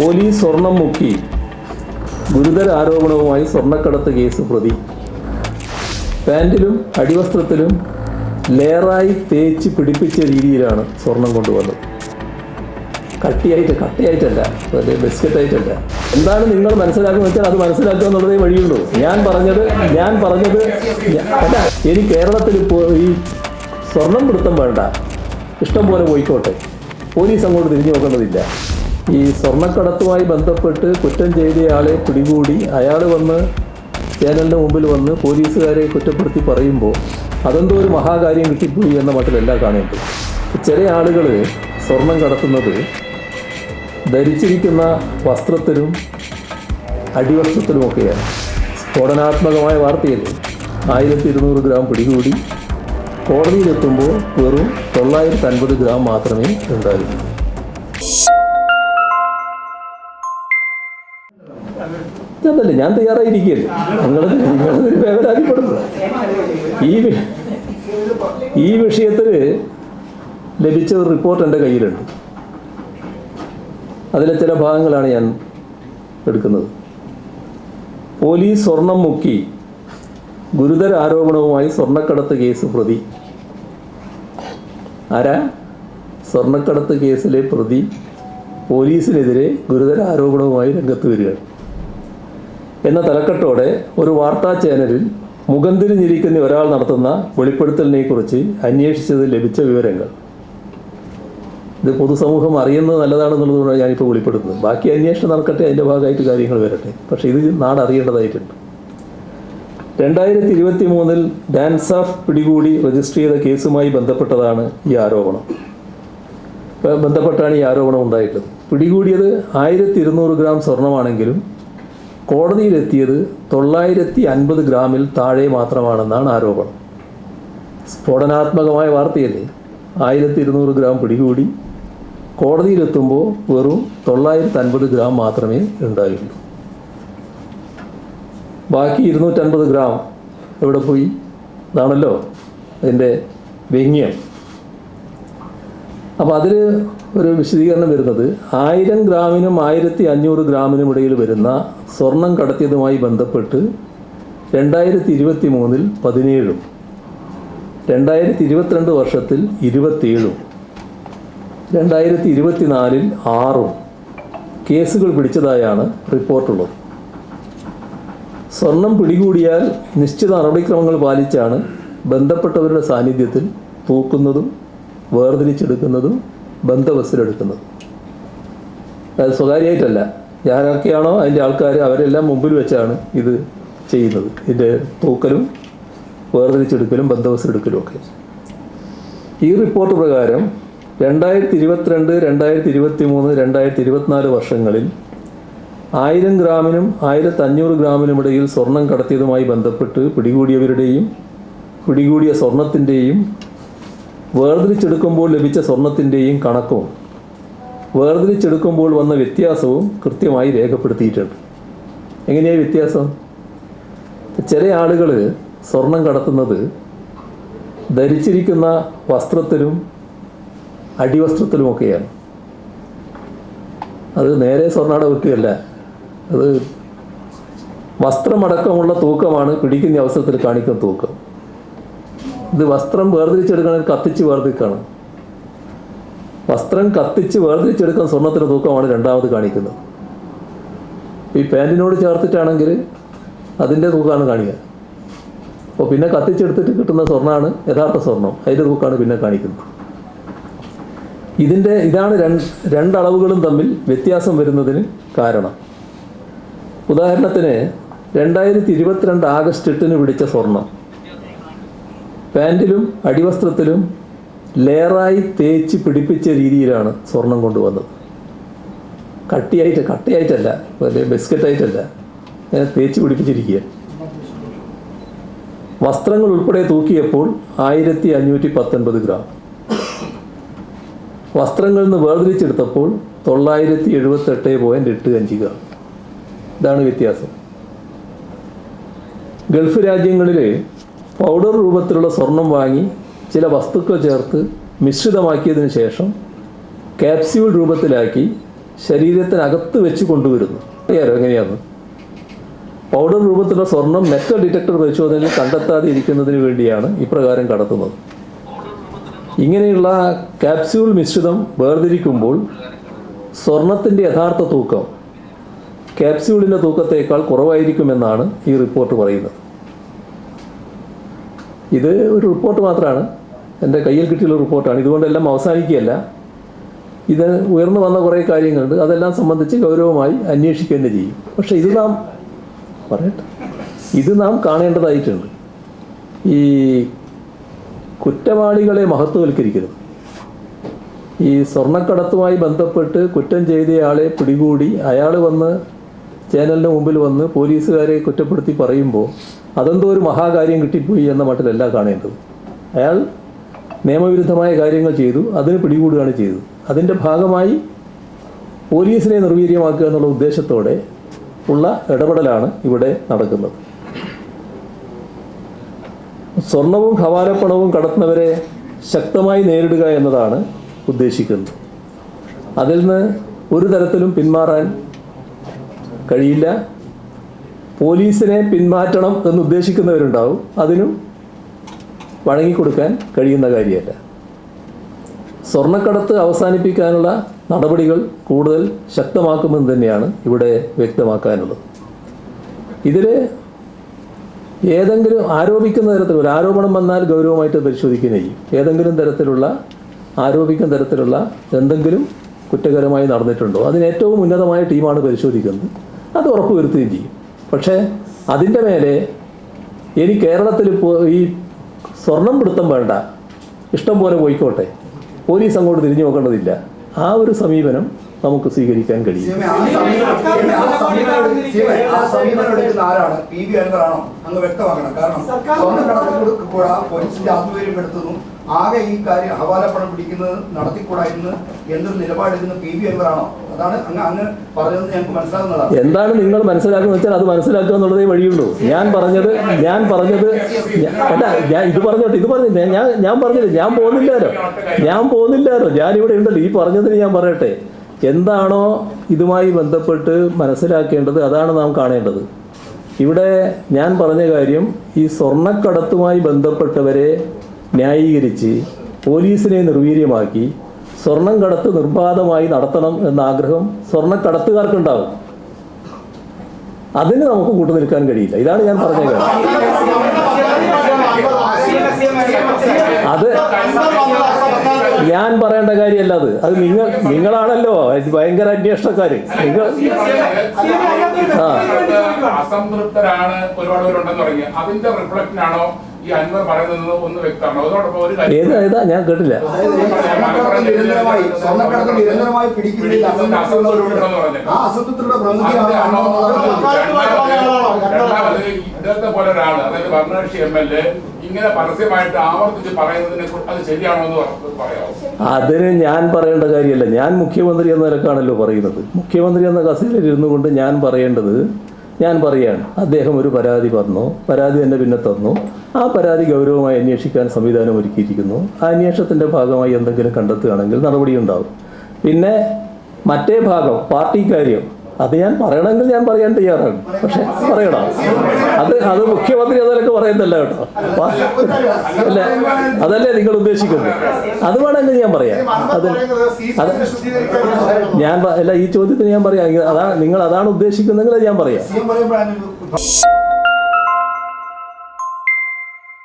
Police സ്വർണം മുക്കി ഗുരുതര ആരോപണവുമായി സ്വർണക്കടത്ത് കേസ് പ്രതി. പാന്റിലും അടിവസ്ത്രത്തിലും ലെയറായി തേച്ച് പിടിപ്പിച്ച രീതിയിലാണ് സ്വർണം കൊണ്ടുവന്നത്. കട്ടിയായിട്ട് കട്ടിയായിട്ടല്ല അതെ ബിസ്ക്കറ്റായിട്ടല്ല. എന്താണ് നിങ്ങൾ മനസ്സിലാക്കുന്നത് വെച്ചാൽ അത് മനസ്സിലാക്കുക എന്നുള്ളതേ വഴിയുള്ളൂ. ഞാൻ പറഞ്ഞത് ഞാൻ പറഞ്ഞത് അല്ല ഇനി കേരളത്തിൽ ഇപ്പോൾ ഈ സ്വർണം പിടുത്തം വേണ്ട. ഇഷ്ടം പോലെ പോയിക്കോട്ടെ. പോലീസ് അങ്ങോട്ട് തിരിഞ്ഞു നോക്കേണ്ടതില്ല. ഈ സ്വർണക്കടത്തുമായി ബന്ധപ്പെട്ട് കുറ്റം ചെയ്തയാളെ പിടികൂടി അയാൾ വന്ന് ചാനലിന്റെ മുമ്പിൽ വന്ന് പോലീസുകാരെ കുറ്റപ്പെടുത്തി പറയുമ്പോൾ അതെന്തോ ഒരു മഹാകാര്യം കിട്ടിപ്പോയി എന്ന മട്ടിലല്ല കാണേണ്ടത്. ചില ആളുകൾ സ്വർണം കടത്തുന്നത് ധരിച്ചിരിക്കുന്ന വസ്ത്രത്തിലും അടിവസ്ത്രത്തിലുമൊക്കെയാണ് സ്ഫോടനാത്മകമായ വാർത്തയല്ലേ ആയിരത്തി ഇരുന്നൂറ് ഗ്രാം പിടികൂടി കോടതിയിലെത്തുമ്പോൾ വെറും തൊള്ളായിരത്തി അൻപത് ഗ്രാം മാത്രമേ ഉണ്ടായിരുന്നു അതല്ലേ ഞാൻ തയ്യാറായിരിക്കുകയല്ലേ നിങ്ങളത് നിങ്ങളതൊരു വേവലാതിപ്പെടുന്നു ഈ ഈ വിഷയത്തിൽ ലഭിച്ച ഒരു റിപ്പോർട്ട് എന്റെ കയ്യിലുണ്ട്. അതിലെ ചില ഭാഗങ്ങളാണ് ഞാൻ എടുക്കുന്നത്. പോലീസ് സ്വർണം മുക്കി ഗുരുതര ആരോപണവുമായി സ്വർണക്കടത്ത് കേസ് പ്രതി. ആരാ? സ്വർണക്കടത്ത് കേസിലെ പ്രതി പോലീസിനെതിരെ ഗുരുതര ആരോപണവുമായി രംഗത്ത് വരികയാണ്. എന്ന തലക്കെട്ടോടെ ഒരു വാർത്താ ചാനലിൽ മുഖം തിരിഞ്ഞിരിക്കുന്ന ഒരാൾ നടത്തുന്ന വെളിപ്പെടുത്തലിനെ കുറിച്ച് അന്വേഷിച്ചത് ലഭിച്ച വിവരങ്ങൾ. ഇത് പൊതുസമൂഹം അറിയുന്നത് നല്ലതാണെന്നുള്ളതുകൊണ്ടാണ് ഞാനിപ്പോൾ വെളിപ്പെടുത്തുന്നത്. ബാക്കി അന്വേഷണം നടക്കട്ടെ അതിന്റെ ഭാഗമായിട്ട് കാര്യങ്ങൾ വരട്ടെ. പക്ഷേ ഇത് നാട് അറിയേണ്ടതായിട്ടുണ്ട് രണ്ടായിരത്തി ഇരുപത്തി മൂന്നിൽ ഡാൻസ് ഓഫ് പിടികൂടി രജിസ്റ്റർ ചെയ്ത കേസുമായി ബന്ധപ്പെട്ടതാണ് ഈ ആരോപണം. ബന്ധപ്പെട്ടാണ് ഈ ആരോപണം ഉണ്ടായിട്ടുള്ളത്. പിടികൂടിയത് ആയിരത്തി ഇരുന്നൂറ് ഗ്രാം സ്വർണമാണെങ്കിലും കോടതിയിലെത്തിയത് തൊള്ളായിരത്തി അൻപത് ഗ്രാമിൽ താഴെ മാത്രമാണെന്നാണ് ആരോപണം. സ്ഫോടനാത്മകമായ വാർത്തയല്ലേ? ആയിരത്തി ഇരുന്നൂറ് ഗ്രാം പിടികൂടി. കോടതിയിലെത്തുമ്പോൾ വെറും തൊള്ളായിരത്തി അൻപത് ഗ്രാം മാത്രമേ ഉണ്ടായുള്ളൂ. ബാക്കി ഇരുന്നൂറ്റൻപത് ഗ്രാം എവിടെ പോയി? ഇതാണല്ലോ അതിന്റെ വ്യംഗ്യം അപ്പോൾ അതിൽ ഒരു വിശദീകരണം വരുന്നത്. ആയിരം ഗ്രാമിനും ആയിരത്തി അഞ്ഞൂറ് ഗ്രാമിനും ഇടയിൽ വരുന്ന സ്വർണം കടത്തിയതുമായി ബന്ധപ്പെട്ട് രണ്ടായിരത്തി ഇരുപത്തി മൂന്നിൽ പതിനേഴും രണ്ടായിരത്തി ഇരുപത്തിരണ്ട് വർഷത്തിൽ ഇരുപത്തിയേഴും രണ്ടായിരത്തി ഇരുപത്തിനാലിൽ ആറും കേസുകൾ പിടിച്ചതായാണ് റിപ്പോർട്ടുള്ളത്. സ്വർണം പിടികൂടിയാൽ നിശ്ചിത നടപടിക്രമങ്ങൾ പാലിച്ചാണ് ബന്ധപ്പെട്ടവരുടെ സാന്നിധ്യത്തിൽ തൂക്കുന്നതും വേർതിരിച്ചെടുക്കുന്നതും ബന്ധവസ്സിലെടുക്കുന്നതും അത് സ്വകാര്യമായിട്ടല്ല. ഞാനൊക്കെയാണോ അതിന്റെ ആൾക്കാർ അവരെല്ലാം മുമ്പിൽ വെച്ചാണ് ഇത് ചെയ്യുന്നത്. ഇതിന്റെ തൂക്കലും വേർതിരിച്ചെടുക്കലും ബന്ധവസ്സിലെടുക്കലും ഒക്കെ. ഈ റിപ്പോർട്ട് പ്രകാരം രണ്ടായിരത്തി ഇരുപത്തിരണ്ട് രണ്ടായിരത്തി ഇരുപത്തി മൂന്ന് രണ്ടായിരത്തി ഇരുപത്തിനാല് വർഷങ്ങളിൽ ആയിരം ഗ്രാമിനും ആയിരത്തി അഞ്ഞൂറ് ഗ്രാമിനും ഇടയിൽ സ്വർണം കടത്തിയതുമായി ബന്ധപ്പെട്ട് പിടികൂടിയവരുടെയും പിടികൂടിയ സ്വർണത്തിന്റെയും വേർതിരിച്ചെടുക്കുമ്പോൾ ലഭിച്ച സ്വർണത്തിന്റെയും കണക്കും വേർതിരിച്ചെടുക്കുമ്പോൾ വന്ന വ്യത്യാസവും കൃത്യമായി രേഖപ്പെടുത്തിയിട്ടുണ്ട്. എങ്ങനെയാണ് വ്യത്യാസം? ചില ആളുകൾ സ്വർണം കടത്തുന്നത് ധരിച്ചിരിക്കുന്ന വസ്ത്രത്തിലും അടിവസ്ത്രത്തിലുമൊക്കെയാണ്. അത് നേരെ സ്വർണാട വെക്കുകയല്ല അത് വസ്ത്രമടക്കമുള്ള തൂക്കമാണ് പിടിക്കുന്ന അവസരത്തിൽ കാണിക്കുന്ന തൂക്കം. ഇത് വസ്ത്രം വേർതിരിച്ചെടുക്കണമെങ്കിൽ കത്തിച്ച് വേർതിരിക്കണം. വസ്ത്രം കത്തിച്ച് വേർതിരിച്ചെടുക്കാൻ സ്വർണത്തിന്റെ തൂക്കമാണ് രണ്ടാമത് കാണിക്കുന്നത്. ഈ പാന്റിനോട് ചേർത്തിട്ടാണെങ്കിൽ അതിന്റെ തൂക്കമാണ് കാണിക്കുക. അപ്പോൾ പിന്നെ കത്തിച്ചെടുത്തിട്ട് കിട്ടുന്ന സ്വർണമാണ് യഥാർത്ഥ സ്വർണം. അതിന്റെ തൂക്കമാണ് പിന്നെ കാണിക്കുന്നത്. ഇതിന്റെ ഇതാണ് രണ്ട് രണ്ടളവുകളും തമ്മിൽ വ്യത്യാസം വരുന്നതിന് കാരണം. ഉദാഹരണത്തിന് രണ്ടായിരത്തി ഇരുപത്തിരണ്ട് ആഗസ്റ്റ് എട്ടിന് പിടിച്ച സ്വർണം. പാന്റിലും അടിവസ്ത്രത്തിലും ലെയറായി തേച്ച് പിടിപ്പിച്ച രീതിയിലാണ് സ്വർണം കൊണ്ടുവന്നത്. കട്ടിയായിട്ട് കട്ടിയായിട്ടല്ല ബിസ്ക്കറ്റായിട്ടല്ല ഞാൻ തേച്ച് പിടിപ്പിച്ചിരിക്കുക. വസ്ത്രങ്ങൾ ഉൾപ്പെടെ തൂക്കിയപ്പോൾ ആയിരത്തി അഞ്ഞൂറ്റി പത്തൊൻപത് ഗ്രാം. വസ്ത്രങ്ങളിൽ നിന്ന് വേർതിരിച്ചെടുത്തപ്പോൾ തൊള്ളായിരത്തി എഴുപത്തെട്ട് പോയിന്റ് എട്ട് അഞ്ച് ഗ്രാം. ഇതാണ് വ്യത്യാസം. ഗൾഫ് രാജ്യങ്ങളിൽ പൗഡർ രൂപത്തിലുള്ള സ്വർണം വാങ്ങി ചില വസ്തുക്കൾ ചേർത്ത് മിശ്രിതമാക്കിയതിനു ശേഷം കാപ്സ്യൂൾ രൂപത്തിലാക്കി ശരീരത്തിനകത്ത് വെച്ച് കൊണ്ടുവരുന്നു. അറിയാലോ എങ്ങനെയാണ്? പൗഡർ രൂപത്തിലുള്ള സ്വർണം മെറ്റൽ ഡിറ്റക്ടർ പരിശോധനയിൽ കണ്ടെത്താതെ ഇരിക്കുന്നതിന് വേണ്ടിയാണ് ഇപ്രകാരം കടത്തുന്നത്. ഇങ്ങനെയുള്ള കാപ്സ്യൂൾ മിശ്രിതം വേർതിരിക്കുമ്പോൾ സ്വർണത്തിന്റെ യഥാർത്ഥ തൂക്കം ക്യാപ്സ്യൂളിന്റെ തൂക്കത്തേക്കാൾ കുറവായിരിക്കുമെന്നാണ് ഈ റിപ്പോർട്ട് പറയുന്നത്. ഇത് ഒരു റിപ്പോർട്ട് മാത്രമാണ് എന്റെ കയ്യിൽ കിട്ടിയുള്ള റിപ്പോർട്ടാണ്. ഇതുകൊണ്ടെല്ലാം അവസാനിക്കുകയല്ല. ഇത് ഉയർന്നു വന്ന കുറേ കാര്യങ്ങളുണ്ട്. അതെല്ലാം സംബന്ധിച്ച് ഗൗരവമായി അന്വേഷിക്കുക തന്നെ ചെയ്യും. പക്ഷേ ഇത് നാം പറയട്ടെ. ഇത് നാം കാണേണ്ടതായിട്ടുണ്ട്. ഈ കുറ്റവാളികളെ മഹത്വവൽക്കരിക്കരുത്. ഈ സ്വർണക്കടത്തുമായി ബന്ധപ്പെട്ട് കുറ്റം ചെയ്തയാളെ പിടികൂടി അയാൾ വന്ന് ചാനലിന് മുമ്പിൽ വന്ന് പോലീസുകാരെ കുറ്റപ്പെടുത്തി പറയുമ്പോൾ അതെന്തോ ഒരു മഹാകാര്യം കിട്ടിപ്പോയി എന്ന മട്ടിലല്ല കാണേണ്ടത്. അയാൾ നിയമവിരുദ്ധമായ കാര്യങ്ങൾ ചെയ്തു അതിന് പിടികൂടുകയാണ് ചെയ്തത്. അതിന്റെ ഭാഗമായി പോലീസിനെ നിർവീര്യമാക്കുക എന്നുള്ള ഉദ്ദേശത്തോടെ ഉള്ള ഇടപെടലാണ് ഇവിടെ നടക്കുന്നത്. സ്വർണവും ഹവാലപ്പണവും കടത്തുന്നവരെ ശക്തമായി നേരിടുക എന്നതാണ് ഉദ്ദേശിക്കുന്നത്. അതിൽ നിന്ന് ഒരു തരത്തിലും പിന്മാറാൻ കഴിയില്ല. പോലീസിനെ പിന്മാറ്റണം എന്ന് ഉദ്ദേശിക്കുന്നവരുണ്ടാവും അതിനും വഴങ്ങിക്കൊടുക്കാൻ കഴിയുന്ന കാര്യമല്ല. സ്വർണക്കടത്ത് അവസാനിപ്പിക്കാനുള്ള നടപടികൾ കൂടുതൽ ശക്തമാക്കുമെന്ന് തന്നെയാണ് ഇവിടെ വ്യക്തമാക്കാനുള്ളത്. ഇതിൽ ഏതെങ്കിലും ആരോപിക്കുന്ന തരത്തിൽ ഒരു ആരോപണം വന്നാൽ ഗൗരവമായിട്ട് പരിശോധിക്കുകയും ഏതെങ്കിലും തരത്തിലുള്ള ആരോപിക്കുന്ന തരത്തിലുള്ള എന്തെങ്കിലും കുറ്റകരമായി നടന്നിട്ടുണ്ടോ? അതിന് ഏറ്റവും ഉന്നതമായ ടീമാണ് പരിശോധിക്കുന്നത്. അത് ഉറപ്പുവരുത്തുകയും ചെയ്യും. പക്ഷേ അതിന്റെ മേലെ ഇനി കേരളത്തിൽ ഈ സ്വർണം പിടുത്തം വേണ്ട. ഇഷ്ടം പോലെ പോയിക്കോട്ടെ. പോലീസ് അങ്ങോട്ട് തിരിഞ്ഞു നോക്കേണ്ടതില്ല. ആ ഒരു സമീപനം നമുക്ക് സ്വീകരിക്കാൻ കഴിയും. ആകെ ഈ കാര്യം ഹവാലപ്പണം പിടിക്കുന്നത് നടത്തിക്കൂടായിരുന്നു എന്ന് എന്നൊരു നിലപാടെടുക്കുന്ന പി അൻവറാണോ? അതാണ് അങ്ങ് അങ്ങ് പറഞ്ഞത് ഞങ്ങൾക്ക് മനസ്സിലാകുന്നതാണ് എന്താണ് നിങ്ങൾ മനസ്സിലാക്കുന്നത് വെച്ചാൽ അത് മനസ്സിലാക്കുക എന്നുള്ളതേ വഴിയുള്ളൂ. ഞാൻ പറഞ്ഞത് ഞാൻ പറഞ്ഞത് അല്ല ഞാൻ ഇത് പറഞ്ഞോട്ടെ ഇത് പറഞ്ഞില്ല ഞാൻ ഞാൻ പറഞ്ഞില്ല ഞാൻ പോകുന്നില്ലാരോ ഞാൻ പോകുന്നില്ലാരോ ഞാൻ ഇവിടെ ഉണ്ടല്ലോ. ഈ പറഞ്ഞതിന് ഞാൻ പറയട്ടെ. എന്താണോ ഇതുമായി ബന്ധപ്പെട്ട് മനസ്സിലാക്കേണ്ടത് അതാണ് നാം കാണേണ്ടത് ഇവിടെ ഞാൻ പറഞ്ഞ കാര്യം ഈ സ്വർണക്കടത്തുമായി ബന്ധപ്പെട്ടവരെ ന്യായീകരിച്ച് പോലീസിനെ നിർവീര്യമാക്കി സ്വർണം കടത്ത് നിർബാധമായി നടത്തണം എന്ന ആഗ്രഹം സ്വർണക്കടത്തുകാർക്കുണ്ടാവും അതിന് നമുക്ക് കൂട്ടു നിൽക്കാൻ കഴിയില്ല ഇതാണ് ഞാൻ പറഞ്ഞ കാര്യം അത് ഞാൻ പറയേണ്ട കാര്യമല്ല അത്. അത് നിങ്ങൾ നിങ്ങളാണല്ലോ ഭയങ്കര അന്വേഷണക്കാര്. നിങ്ങൾ ആ. അസംതൃപ്തരാണ് ഒരുപാട് പേരുണ്ടെന്ന് തുടങ്ങി അതിന്റെ റിഫ്ലക്ഷൻ ആണോ ഈ അൻവർ പറയുന്നത് ഒന്ന് വ്യക്തമാണോ? അതോടൊപ്പം ഒരു ഏത് ഏതാ? ഞാൻ കേട്ടില്ല. അതായത് ഈ സ്വർണക്കടത്ത് നിരന്തരമായി സ്വർണക്കടത്ത് നിരന്തരമായി പിടിക്കുന്നതിൽ അസംതൃപ്തരുണ്ട് ആ അസംതൃപ്തരുടെ പ്രതിനിധിയാണ് ആണോ എന്നുള്ളതാണ് ചോദ്യം. രണ്ടാമത് ഇദ്ദേഹത്തെ പോലെ ഒരാൾ അതായത് ഭരണകക്ഷി എം എൽ എ ഇങ്ങനെ പരസ്യമായിട്ട് ആവർത്തിച്ച് പറയുന്നതിനെ അത് ശരിയാണോ എന്ന് പറ- പറയാമോ അതിന് ഞാൻ പറയേണ്ട കാര്യമല്ല. ഞാൻ മുഖ്യമന്ത്രി എന്ന നിലക്കാണല്ലോ പറയുന്നത്. മുഖ്യമന്ത്രി എന്ന കസേരയിൽ ഇരുന്നു കൊണ്ട് ഞാൻ പറയേണ്ടത് ഞാൻ പറയാണ്. അദ്ദേഹം ഒരു പരാതി പറഞ്ഞു. പരാതി തന്നെ പിന്നെ തന്നു. ആ പരാതി ഗൗരവമായി അന്വേഷിക്കാൻ സംവിധാനം ഒരുക്കിയിരിക്കുന്നു. ആ അന്വേഷണത്തിന്റെ ഭാഗമായി എന്തെങ്കിലും കണ്ടെത്തുകയാണെങ്കിൽ നടപടിയുണ്ടാവും പിന്നെ മറ്റേ ഭാഗം പാർട്ടി കാര്യം. അത് ഞാൻ പറയണമെങ്കിൽ ഞാൻ പറയാൻ തയ്യാറാണ്. പക്ഷെ പറയണം. അത് അത് മുഖ്യമന്ത്രി അതിലൊക്കെ പറയുന്നല്ല കേട്ടോ. അല്ല അതല്ലേ നിങ്ങൾ ഉദ്ദേശിക്കുന്നത്? അത് വേണമെങ്കിൽ ഞാൻ പറയാം. അത് അത് ഞാൻ അല്ല ഈ ചോദ്യത്തിന് ഞാൻ പറയാം. അതാ നിങ്ങൾ അതാണ് ഉദ്ദേശിക്കുന്നതെങ്കിൽ ഞാൻ പറയാം.